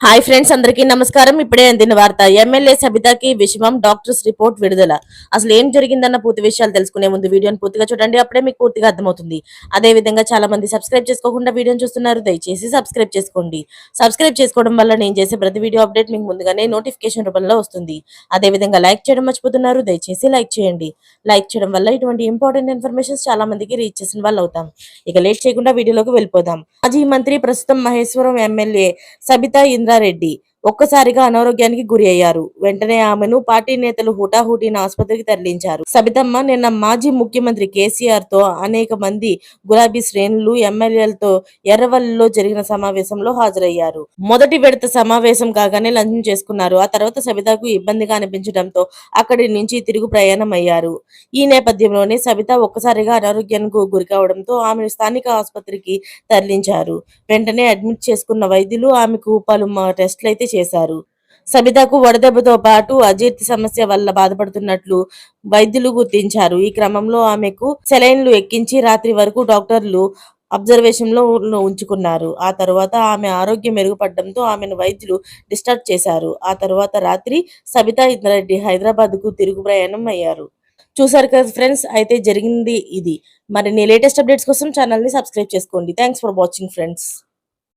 Hi friends అందరికీ నమస్కారం. ఇప్పుడే అందిన వార్త ఎమ్మెల్యే సబితాకి విషమం డాక్టర్స్ రిపోర్ట్ విడుదల. అసలు ఏం జరిగిందన్న పూర్తి విషయాలు తెలుసుకునే ముందు వీడియోని పూర్తిగా చూడండి అప్పుడే మీకు పూర్తిగా అర్థమవుతుంది. అదే విధంగా చాలా మంది సబ్స్క్రైబ్ చేసుకోకుండా వీడియోని చూస్తున్నారు దయచేసి సబ్స్క్రైబ్ చేసుకోండి. సబ్స్క్రైబ్ చేసుకోవడం వల్ల నేను చేసే ప్రతి వీడియో అప్డేట్ మీకు ముందుగానే నోటిఫికేషన్ రూపంలో వస్తుంది. అదే విధంగా లైక్ చేయడం మర్చిపోతున్నారు దయచేసి లైక్ చేయండి. లైక్ చేయడం వల్ల ఇటువంటి ఇంపార్టెంట్ ఇన్ఫర్మేషన్ చాలా మందికి రీచ్ చేసిన వాళ్ళు అవుతాం. ఇక లేట్ చేయకుండా వీడియోలోకి వెళ్ళిపోదాం. మాజీ మంత్రి ప్రస్తుతం మహేశ్వరం ఎమ్మెల్యే సబితా ఇంద్రారెడ్డి ఒక్కసారిగా అనారోగ్యానికి గురి అయ్యారు. వెంటనే ఆమెను పార్టీ నేతలు హుటాహుటీని ఆసుపత్రికి తరలించారు. సబితమ్మ నిన్న మాజీ ముఖ్యమంత్రి కేసీఆర్తో అనేక మంది గులాబీ శ్రేణులు ఎమ్మెల్యేలతో ఎర్రవల్లిలో జరిగిన సమావేశంలో హాజరయ్యారు. మొదటి విడత సమావేశం కాగానే లంచం చేసుకున్నారు. ఆ తర్వాత సబితకు ఇబ్బందిగా అనిపించడంతో అక్కడి నుంచి తిరుగు ప్రయాణం అయ్యారు ఈ నేపథ్యంలోనే సబిత ఒక్కసారిగా అనారోగ్యానికి గురి కావడంతో ఆమెను స్థానిక ఆసుపత్రికి తరలించారు. వెంటనే అడ్మిట్ చేసుకున్న వైద్యులు ఆమెకు పలు టెస్టులు అయితే చేశారు. సబితకు వడదెబ్బతో పాటు అజీర్తి సమస్య వల్ల బాధపడుతున్నట్లు వైద్యులు గుర్తించారు. ఈ క్రమంలో ఆమెకు సెలైన్లు ఎక్కించి రాత్రి వరకు డాక్టర్లు అబ్జర్వేషన్లో ఉంచుకున్నారు. ఆ తర్వాత ఆమె ఆరోగ్యం మెరుగుపడడంతో ఆమెను వైద్యులు డిశ్చార్జ్ చేశారు. ఆ తర్వాత రాత్రి సబితా ఇంద్రారెడ్డి హైదరాబాద్కు తిరుగు ప్రయాణం అయ్యారు. చూసారు కదా ఫ్రెండ్స్ అయితే జరిగింది ఇది. మరి లేటెస్ట్ అప్డేట్స్ కోసం ఛానల్ని సబ్స్క్రైబ్ చేసుకోండి. Thanks for watching friends.